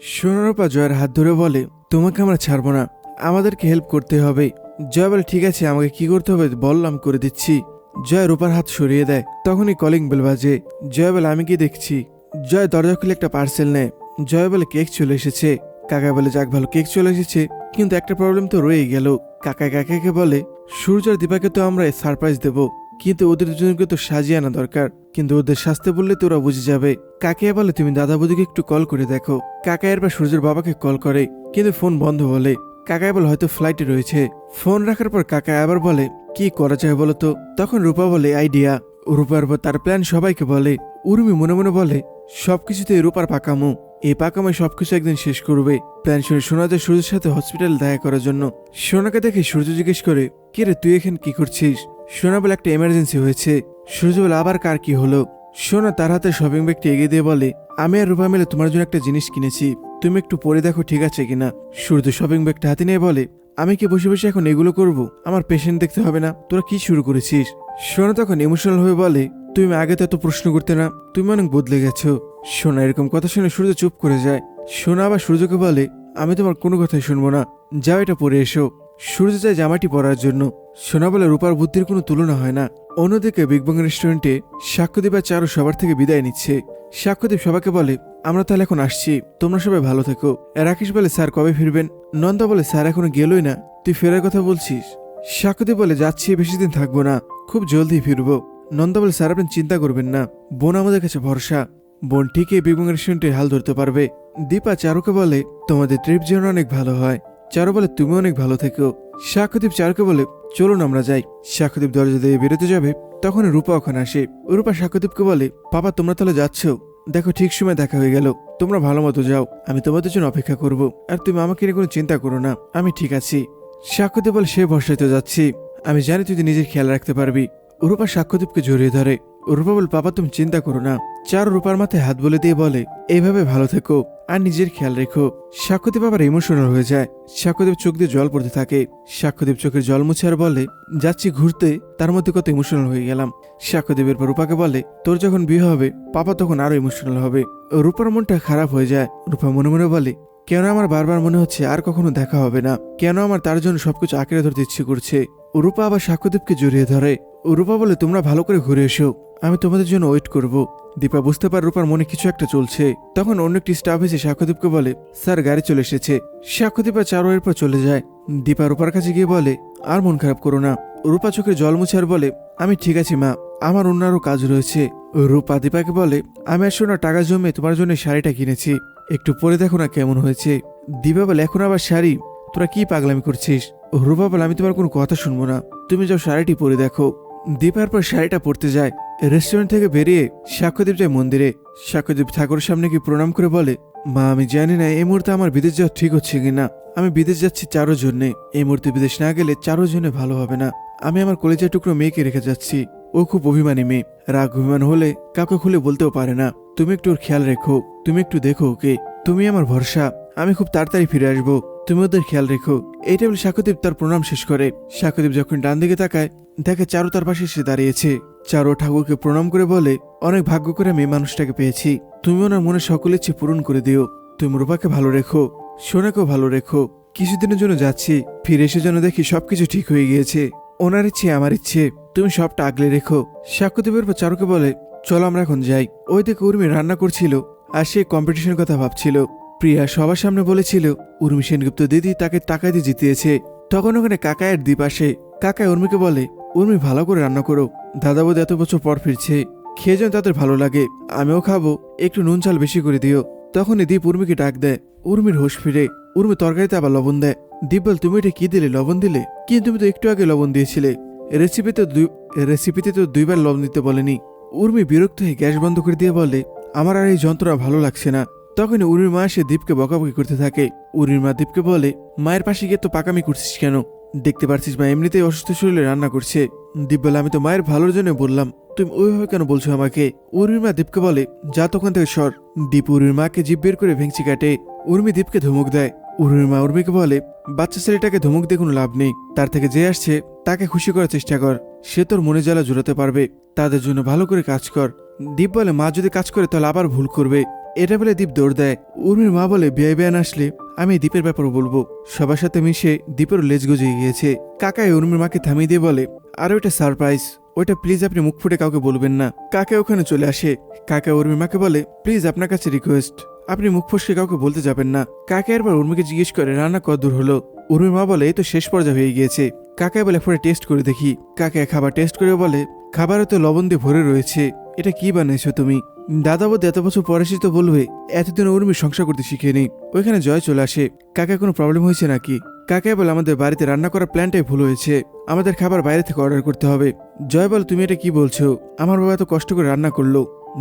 সোনারূপা জয়ের হাত ধরে বলে, তোমাকে আমরা ছাড়বো না। আমাদেরকে হেল্প করতে হবে। জয় বলে, ঠিক আছে, আমাকে কি করতে হবে? বললাম, করে দিচ্ছি। জয় রূপার হাত সরিয়ে দেয়। তখনই কলিং বেল বাজে। জয় বলে, আমি কি দেখছি? জয় দরজা খুলে একটা পার্সেল নেয়। জয় বলে, কেক চলে এসেছে। কাকা বলে, যাক ভালো, কেক চলে এসেছে। কিন্তু একটা প্রবলেম তো রয়েই গেল। কাকা কাকাকে বলে, সূর্য আর দীপাকে তো আমরা সারপ্রাইজ দেব। কিন্তু ওদের দুজনকে তো সাজিয়ে আনা দরকার। কিন্তু ওদের শাস্তে বললে তো ওরা বুঝে যাবে। কাকিয়া বলে, তুমি দাদা বৌদিকে একটু কল করে দেখো। কাকা এরপর সূর্যের বাবাকে কল করে, কিন্তু ফোন বন্ধ বলে। কাকাই বলে, হয়তো ফ্লাইটে রয়েছে। ফোন রাখার পর কাকা আবার বলে, কি করা যায় বলো তো? তখন রূপা বলে, আইডিয়া। রূপার পর তার প্ল্যান সবাইকে বলে। উর্মি মনে মনে বলে সবকিছুতে রূপার পাকামো। এই পাকামোয় সবকিছু একদিন শেষ করবে। প্ল্যান শুনে শোনা যায় সূর্যের সাথে হসপিটাল দেখা করার জন্য। সোনাকে দেখে সূর্য জিজ্ঞেস করে, কে রে, তুই এখানে কি করছিস? সোনা বলে একটা এমার্জেন্সি হয়েছে। সূর্য বলে আবার কার কি হলো? সোনা তার হাতে শপিং ব্যাগটি এগিয়ে দিয়ে বলে, আমি আর রূপা মিলে তোমার জন্য একটা জিনিস কিনেছি। তুমি একটু পরে দেখো ঠিক আছে কিনা? সূর্য শপিং ব্যাগটা হাতে নিয়ে বলে, আমি কি বসে বসে এখন এগুলো করব? আমার পেশেন্ট দেখতে হবে না। তোরা কি শুরু করেছিস? সোনা তখন ইমোশনাল হয়ে বলে, তুমি আগে তো এত প্রশ্ন করতে না। তুমি অনেক বদলে গেছো। সোনা এরকম কথা শুনে সূর্য চুপ করে যায়। সোনা আবার সূর্যকে বলে, আমি তোমার কোনো কথাই শুনব না। যাও এটা পরে এসো। সূর্য যায় জামাটি পরার জন্য সোনা বলে রূপার বুদ্ধির কোনো তুলনা হয় না, অন্যদিকে বিগ বং রেস্টুরেন্টে সাক্ষ্যদীপ আর চারু সবার থেকে বিদায় নিচ্ছে। সাক্ষ্যদীপ সবাইকে বলে, আমরা তাহলে এখন আসছি, তোমরা সবাই ভালো থেকো। রাকেশ বলে, স্যার, কবে ফিরবেন? নন্দা বলে, স্যার, এখনও গেলই না। তুই ফেরার কথা বলছিস? সাক্ষ্যদীপ বলে, যাচ্ছি, বেশি দিন থাকব না, খুব জলদি ফিরবো। নন্দা বলে, স্যার, আপনি চিন্তা করবেন না, বোন আমাদের কাছে ভরসা। বোন ঠিকই বিগ বং রেস্টুরেন্টে হাল ধরতে পারবে। দীপা চারুকে বলে, তোমাদের ট্রিপ যেন অনেক ভালো হয়। চারু বলে, তুমি অনেক ভালো থেকো। সাক্ষ্যদীপ চারুকে বলে, চলুন আমরা যাই। সাক্ষ্যদীপ দরজা দিয়ে বেরোতে যাবে, তখন রূপা ওখানে আসে। রূপা সাক্ষ্যদীপকে বলে পাপা তোমরা তাহলে যাচ্ছ? দেখো, ঠিক সময় দেখা হয়ে গেল। তোমরা ভালো মতো যাও। আমি তোমাদের জন্য অপেক্ষা করব। আর তুমি আমাকে নিয়ে কোনো চিন্তা করো না। আমি ঠিক আছি। সাক্ষ্যদীপ বলে, সে ভরসায় তো যাচ্ছি। আমি জানি তুই নিজের খেয়াল রাখতে পারবি। রূপা সাক্ষ্যদীপকে জড়িয়ে ধরে। রূপা বল পাপা, তুমি চিন্তা করো না। চার রূপার মাথায় হাত বলে দিয়ে বলে এইভাবে ভালো থেকো আর নিজের খেয়াল রেখো। সাক্ষ্যদীপ আবার ইমোশনাল হয়ে যায়। সাক্ষ্যদীপ চোখ দিয়ে জল পড়তে থাকে। সাক্ষ্যদীপ চোখের জল মুছে আর বলে, যাচ্ছি ঘুরতে, তার মধ্যে কত ইমোশনাল হয়ে গেলাম। সাক্ষ্যদীপের পর রূপাকে বলে, তোর যখন বিয়ে হবে, পাপা তখন আরও ইমোশনাল হবে। রূপার মনটা খারাপ হয়ে যায়। রূপা মনে মনে বলে, কেন আমার বারবার মনে হচ্ছে আর কখনো দেখা হবে না? কেন আমার তার জন্য সবকিছু আঁকড়ে ধরতে ইচ্ছে করছে? রূপা আবার সাক্ষ্যদীপকে জড়িয়ে ধরে। রূপা বলে, তোমরা ভালো করে ঘুরে এসো। আমি তোমাদের জন্য ওয়েট করব। দীপা বুঝতে পার রূপার মনে কিছু একটা চলছে। তখন অন্য একটি স্টাফ এসে সাক্ষ্যদীপকে বলে, স্যার, গাড়ি চলে এসেছে। সাক্ষ্যদীপা চারোয়ের পর চলে যায়। দীপা রূপার কাছে গিয়ে বলে, আর মন খারাপ করো না। রূপা চোখে জল মুছে আর বলে, আমি ঠিক আছি, মা। আমার অন্য আরও কাজ রয়েছে। রূপা দীপাকে বলে, আমি আর শোনা টাকা জমে তোমার জন্য শাড়িটা কিনেছি। একটু পরে দেখো না কেমন হয়েছে। দীপা বলে, এখন আবার শাড়ি? তোরা কি পাগলামি করছিস? রূপা বলে, আমি তোমার কোনো কথা শুনব না। তুমি যাও শাড়িটি পরে দেখো। দীপার পর শাড়িটা পরতে যায়। রেস্টুরেন্ট থেকে বেরিয়ে সাক্ষ্যদীপ যায় মন্দিরে। সাক্ষ্যদীপ ঠাকুরের সামনে কি প্রণাম করে বলে, মা, আমি জানি না, এই মুহূর্তে আমার বিদেশ যাওয়া ঠিক হচ্ছে কিনা। আমি বিদেশ যাচ্ছি চারো জন্যে। এই মুহূর্তে বিদেশ না গেলে চারো জন্য ভালো হবে না। আমি আমার কলেজের টুকরো মেয়েকে রেখে যাচ্ছি। ও খুব অভিমানী মেয়ে। রাগ অভিমান হলে কাউকে খুলে বলতেও পারে না। তুমি একটু ওর খেয়াল রেখো। তুমি একটু দেখো ওকে। তুমি আমার ভরসা। আমি খুব তাড়াতাড়ি ফিরে আসব। তুমি ওদের খেয়াল রেখো। এই টেবিল সাক্ষ্যদীপ তার প্রণাম শেষ করে। সাক্ষ্যদীপ যখন ডান দিকে তাকায়, দেখে চারু তার পাশে এসে দাঁড়িয়েছে। চারু ঠাকুরকে প্রণাম করে বলে, অনেক ভাগ্য করে মেয়ে মানুষটাকে পেয়েছি। তুমি ওনার মনে সকল ইচ্ছে পূরণ করে দিও। তুমি রূপাকে ভালো রেখো, সোনাকেও ভালো রেখো। কিছুদিনের জন্য যাচ্ছি, ফিরে এসে যেন দেখি সবকিছু ঠিক হয়ে গিয়েছে। ওনার ইচ্ছে, আমার ইচ্ছে। তুমি সবটা আগলে রেখো। সাক্ষ্যদীপের পর চারুকে বলে, চলো আমরা এখন যাই। ওই দিকে উর্মি রান্না করছিল, আর সে কম্পিটিশনের কথা ভাবছিল। প্রিয়া সবার সামনে বলেছিল, উর্মি সেনগুপ্ত দিদি তাকে টাকা দিয়ে জিতিয়েছে। তখন ওখানে কাকায়ের দ্বীপ আসে। কাকায় উর্মিকে বলে, উর্মি, ভালো করে রান্না করো। দাদা বোধ এত বছর পর ফিরছে। খেয়ে যেন তাদের ভালো লাগে। আমিও খাব। একটু নুন চাল বেশি করে দিও। তখনই দীপ উর্মিকে ডাক দেয়। উর্মির হোশ ফিরে। উর্মি তরকারিতে আবার লবণ দেয়। দীপ বল, তুমি এটা কি দিলে? লবণ দিলে? কিন্তু তুমি তো একটু আগে লবণ দিয়েছিলে। রেসিপিতে দুই রেসিপিতে তো দুইবার লবণ দিতে বলেনি। উর্মি বিরক্ত হয়ে গ্যাস বন্ধ করে দিয়ে বলে, আমার আর এই যন্ত্রণা ভালো লাগছে না। তখন উর্মির মা এসে দীপকে বকাবকি করতে থাকে। উর্মির মা দীপকে বলে, মায়ের পাশে গিয়ে তো পাকামি করছিস কেন? দেখতে পারছিস মা এমনিতেই অসুস্থ শরীরে রান্না করছে। দীপ বলে, আমি তো মায়ের ভালোর জন্য বললাম। তুমি ওইভাবে কেন বলছো আমাকে? উর্মির মা দীপকে বলে, যা তখন থেকে সর। দীপ উর্মির মাকে জিভ বের করে ভেঙচি কাটে। উর্মি দীপকে ধমক দেয়। উর্মির মা উর্মিকে বলে, বাচ্চা ছেলেটাকে ধমক দিয়ে কোনো লাভ নেই। তার থেকে যে আসছে, তাকে খুশি করার চেষ্টা কর। সে তোর মনে জ্বালা জোরাতে পারবে। তাদের জন্য ভালো করে কাজ কর। দীপ বলে, মা যদি কাজ করে তাহলে আবার ভুল করবে। এটা বলে দীপ দৌড় দেয়। উর্মির মা বলে বিয়ে বিয়ান আসলে, আমি এই দ্বীপের ব্যাপারে বলব। সবার সাথে মিশে দ্বীপের লেজ গজিয়ে গিয়েছে। কাকাই উর্মির মাকে থামিয়ে দিয়ে বলে, আর ওইটা সারপ্রাইজ ওইটা প্লিজ আপনি মুখ ফুটে কাউকে বলবেন না। কাকা ওখানে চলে আসে? কাকা উর্মির মাকে বলে প্লিজ আপনার কাছে রিকোয়েস্ট আপনি মুখ ফসকে কাউকে বলতে যাবেন না। কাকা একবার উর্মিকে জিজ্ঞেস করে, রান্না কত দূর হলো? উর্মির মা বলে, এই তো শেষ পর্যায়ে হয়ে গিয়েছে। কাকাই বলে ফোরে টেস্ট করে দেখি। কাকায় খাবার টেস্ট করে বলে, খাবারে তো লবণ দিয়ে ভরে রয়েছে। এটা কি বানিয়েছো তুমি? দাদা বলতে এত বছর পরে এসে তো বলবে, এতদিন উর্মি সংসার করতে শিখেনি ওইখানে জয় চলে আসে। কাকা কোনো প্রবলেম হয়েছে নাকি? কাকাই বলে আমাদের বাড়িতে রান্না করার প্ল্যানটাই ভুল হয়েছে। আমাদের খাবার বাইরে থেকে অর্ডার করতে হবে। জয় বল, তুমি এটা কি বলছো? আমার বাবা এত কষ্ট করে রান্না করল।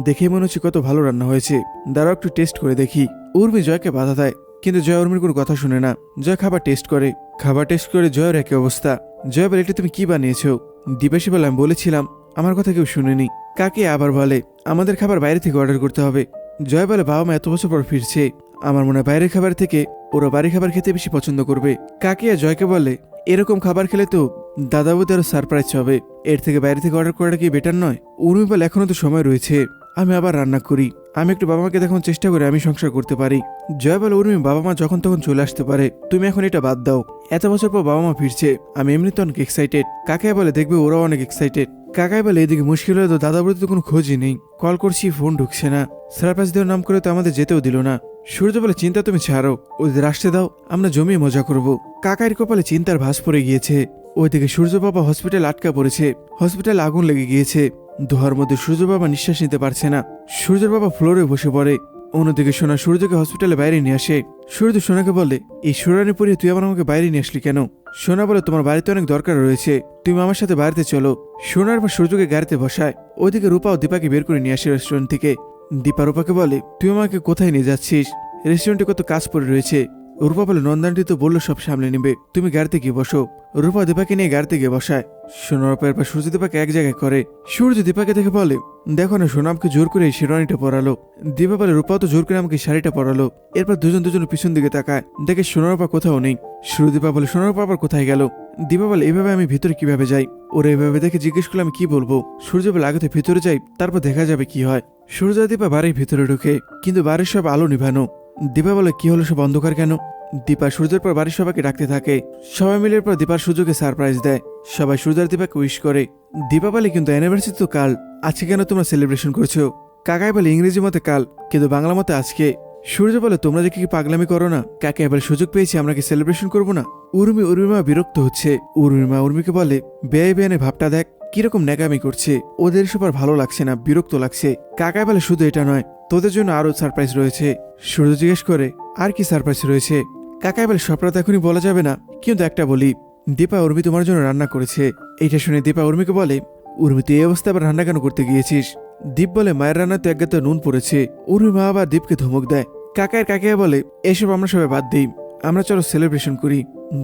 দেখে মনে হচ্ছে কত ভালো রান্না হয়েছে। দাঁড়াও একটু টেস্ট করে দেখি। উর্মি জয়কে বাধা দেয়, কিন্তু জয় উর্মির কোনো কথা শুনে না। জয় খাবার টেস্ট করে। খাবার টেস্ট করে জয়ের একই অবস্থা। জয় বলে, এটা তুমি কি বানিয়েছো? দিবেশি বলে, আমি বলেছিলাম আমার কথা কেউ শুনেনি। কাকে আবার বলে? আমাদের খাবার বাইরে থেকে অর্ডার করতে হবে। জয় বলে বাবা মা এত বছর পর ফিরছে। আমার মনে হয় বাইরের খাবার থেকে ওরা বাড়ির খাবার খেতে বেশি পছন্দ করবে। কাকিয়া জয়কে বলে? এরকম খাবার খেলে তো দাদা বৌদি আরও সারপ্রাইজ হবে। এর থেকে বাইরে থেকে অর্ডার করাটা কি বেটার নয়? উর্মি বলে এখনও তো সময় রয়েছে। আমি আবার রান্না করি। আমি একটু বাবা মাকে দেখানোর চেষ্টা করি আমি সংসার করতে পারি। জয় বলে উর্মি বাবা মা যখন তখন চলে আসতে পারে। তুমি এখন এটা বাদ দাও। এত বছর পর বাবা মা ফিরছে। আমি এমনিতে অনেক এক্সাইটেড কাকাই বলে দেখবে ওরাও অনেক এক্সাইটেড কাকাই বলে এদিকে মুশকিল হয়ে তো দাদা বলতে তো কোনো খোঁজই নেই। কল করছি, ফোন ঢুকছে না। সারপ্রাইজ দেওয়ার নাম করে তো আমাদের যেতেও দিল না। সূর্য বলে, চিন্তা তুমি ছাড়ো। ওদের আসতে দাও। আমরা জমিয়ে মজা করব। কাকাইয়ের কপালে চিন্তার ভাস পড়ে গিয়েছে। ওইদিকে সূর্য বাবা হসপিটাল আটকা পড়েছে। হসপিটালে আগুন লেগে গিয়েছে। দোহার মধ্যে সূর্য বাবা নিঃশ্বাস নিতে পারছে না। সূর্যের বাবা ফ্লোরে বসে পড়ে। অন্যদিকে সোনা সূর্যকে হসপিটালে বাইরে নিয়ে আসে। সূর্য সোনাকে বলে এই সুরানি পরিয়ে তুই আবার আমাকে বাইরে নিয়ে আসলি কেন? সোনা বলে, তোমার বাড়িতে অনেক দরকার রয়েছে। তুমি আমার সাথে বাড়িতে চলো। সোনার পর সূর্যকে গাড়িতে বসায়। ওইদিকে রূপা ও দীপাকে বের করে নিয়ে আসে রেস্টুরেন্ট থেকে। দীপা রূপাকে বলে, তুই আমাকে কোথায় নিয়ে যাচ্ছিস? রেস্টুরেন্টে কত কাজ পড়ে রয়েছে। রূপা বলে নন্দানটি তো বলল, সব সামলে নিবে। তুমি গাড়িতে গিয়ে বসো। রূপা দীপাকে নিয়ে গাড়িতে গিয়ে বসায়। সোনার পায়ের পর সূর্য দীপাকে এক জায়গায় করে। সূর্য দীপাকে দেখে বলে, দেখো না, সোনা আমাকে জোর করে এই শেরওয়ানিটা পরালো। দীপা বলে, রূপাও তো জোর করে আমাকে শাড়িটা পরালো। এরপর দুজন দুজন পিছন দিকে তাকায়। দেখে সোনার পা কোথাও নেই। সূর্য দীপা বলে সোনার পা আবার কোথায় গেল? দীপা বলে, এভাবে আমি ভিতরে কীভাবে যাই? ওরা এভাবে দেখে জিজ্ঞেস করলে, আমি কি বলব? সূর্য বলে, আগে তো ভিতরে যাই, তারপর দেখা যাবে কি হয়? সূর্য দীপা বাড়ির ভিতরে ঢুকে। কিন্তু বাড়ির সব আলো নিভানো। দীপা বলে, কি হলো সব অন্ধকার কেন? দীপা সূর্যের পর বাড়ির সবাইকে ডাকতে থাকে। সবাই মিলে পর দীপার সূর্যকে সারপ্রাইজ দেয়। সবাই সূর্যের দীপাকে উইশ করে। দীপাবলি কিন্তু অ্যানিভার্সারি তো কাল। আজকে কেন তোমরা সেলিব্রেশন করছ? কাকাই বলে, ইংরেজি মতে কাল, কিন্তু বাংলা মতে আজকে। সূর্য বলে, তোমরা যে কি পাগলামি করো না? কাকে এবার সুযোগ পেয়েছি, আমরা কি সেলিব্রেশন করব না? উর্মি উর্মিমা বিরক্ত হচ্ছে। উর্মিমা উর্মিকে বলে বেয়ে বেয়ানে ভাবটা দেখ, কীরকম ন্যাকামি করছে। ওদের সবার ভালো লাগছে না, বিরক্ত লাগছে। কাকাই বলে, শুধু এটা নয় তোদের জন্য আরও সারপ্রাইজ রয়েছে। সূর্য জিজ্ঞেস করে, আর কি সারপ্রাইজ রয়েছে? কাকাই বলে সব রাত এখনই বলা যাবে না, কিন্তু একটা বলি, দীপা, উর্মি তোমার জন্য রান্না করেছে। এইটা শুনে দীপা উর্মিকে বলে, উর্মি, তুই এই অবস্থায় আবার রান্না কেন করতে গিয়েছিস? দীপ বলে, মায়ের রান্নাতে এক গাতে নুন পড়েছে। উর্মি মা আবার দীপকে ধমক দেয়। কাকায়ের কাকিয়া বলে, এসব আমরা সবাই বাদ দিই। আমরা চলো সেলিব্রেশন করি।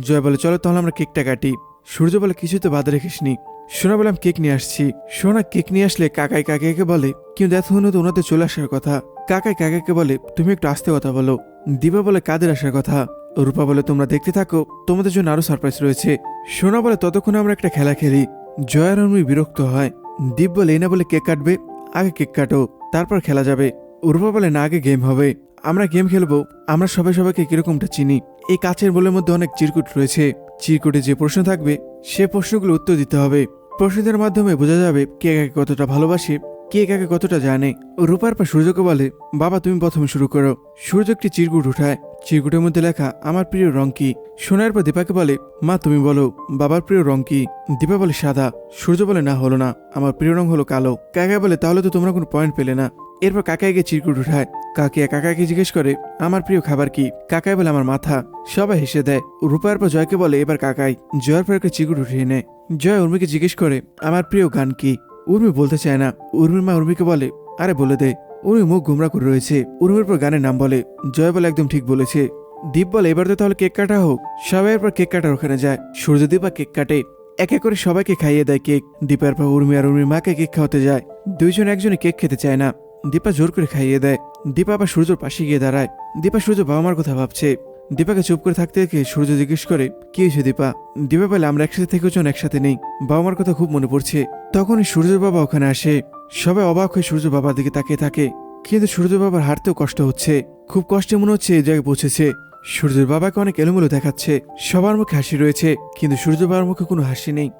জয় বলে, চলো তাহলে আমরা কেকটা কাটি। সূর্য বলে কিছু তো বাদ রেখিসনি। সোনা বলে আমি কেক নিয়ে আসছি। সোনা কেক নিয়ে আসলে কাকাই কাকাইকে বলে, কিন্তু এতক্ষণ তো ওনাদের চলে আসার কথা। কাকাই কাকাইকে বলে, তুমি একটু আস্তে কথা বলো। দিবা বলে, কাদের আসার কথা? রূপা বলে, তোমরা দেখতে থাকো, তোমাদের জন্য আরও সারপ্রাইজ রয়েছে। সোনা বলে, ততক্ষণ আমরা একটা খেলা খেলি। জয়ের উর্মি বিরক্ত হয়। দীপ বলে এই না বলে কেক কাটবে, আগে কেক কাটো, তারপর খেলা যাবে। উর্বা বলে, না, আগে গেম হবে। আমরা গেম খেলব, আমরা সবাই সবাইকে কিরকমটা চিনি? এই কাচের বলের মধ্যে অনেক চিরকুট রয়েছে। চিরকুটে যে প্রশ্ন থাকবে, সে প্রশ্নগুলো উত্তর দিতে হবে। প্রশ্নদের মাধ্যমে বোঝা যাবে কে কাকে কতটা ভালোবাসে, কে কাকে কতটা জানে। রূপার পর সূর্যকে বলে, বাবা, তুমি প্রথমে শুরু করো। সূর্য একটি চিরকুট উঠায়। চিরকুটের মধ্যে লেখা, আমার প্রিয় রং কি সোনার পর দীপাকে বলে, মা, তুমি বলো, বাবার প্রিয় রং কি দীপা বলে, সাদা। সূর্য বলে, না, হলো না। আমার প্রিয় রং হলো কালো। কাকা বলে, তাহলে তো তোমরা কোনো পয়েন্ট পেলে না। এরপর কাকাই গিয়ে চিরকুট উঠায়। কাকিয়া কাকাকে জিজ্ঞেস করে, আমার প্রিয় খাবার কি? কাকাই বলে, আমার মাথা। সবাই হেসে দেয়। রূপার পর জয়কে বলে, এবার কাকাই। জয়ের পর একটা চিরকুট উঠিয়ে নেয়। জয় উর্মিকে জিজ্ঞেস করে, আমার প্রিয় গান কি? উর্মি বলতে চায় না। উর্মির মা উর্মিকে বলে, আরে বলে দে। উর্মি মুখ গুমরা করে রয়েছে। উর্মির পর গানের নাম বলে, জয় বলে একদম ঠিক বলেছে। দীপ বলে, এবার তো তাহলে কেক কাটা হোক। সবাই এরপর কেক কাটার ওখানে যায়। সূর্যদীপা কেক কাটে। এক এক করে সবাইকে খাইয়ে দেয় কেক। দীপার পর উর্মি আর উর্মির মাকে কেক খাওয়াতে যায়। দুইজন একজনে কেক খেতে চায় না। দীপা জোর করে খাইয়ে দেয়। দীপা আবার সূর্যর পাশে গিয়ে দাঁড়ায়। দীপা সূর্য বাবা মার কথা ভাবছে। দীপাকে চুপ করে থাকতে দেখে সূর্য জিজ্ঞেস করে, কি হয়েছে দীপা? দীপা বলে, আমরা একসাথে থেকেও যখন একসাথে নেই। বাবা মার কথা খুব মনে পড়ছে। তখনই সূর্যের বাবা ওখানে আসে। সবাই অবাক হয়ে সূর্য বাবার দিকে তাকিয়ে থাকে। কিন্তু সূর্য বাবার হাঁটতেও কষ্ট হচ্ছে। খুব কষ্টে মনে হচ্ছে এই জায়গায় পৌঁছেছে। সূর্যের বাবাকে অনেক এলোমেলো দেখাচ্ছে। সবার মুখে হাসি রয়েছে। কিন্তু সূর্য বাবার মুখে কোনো হাসি নেই।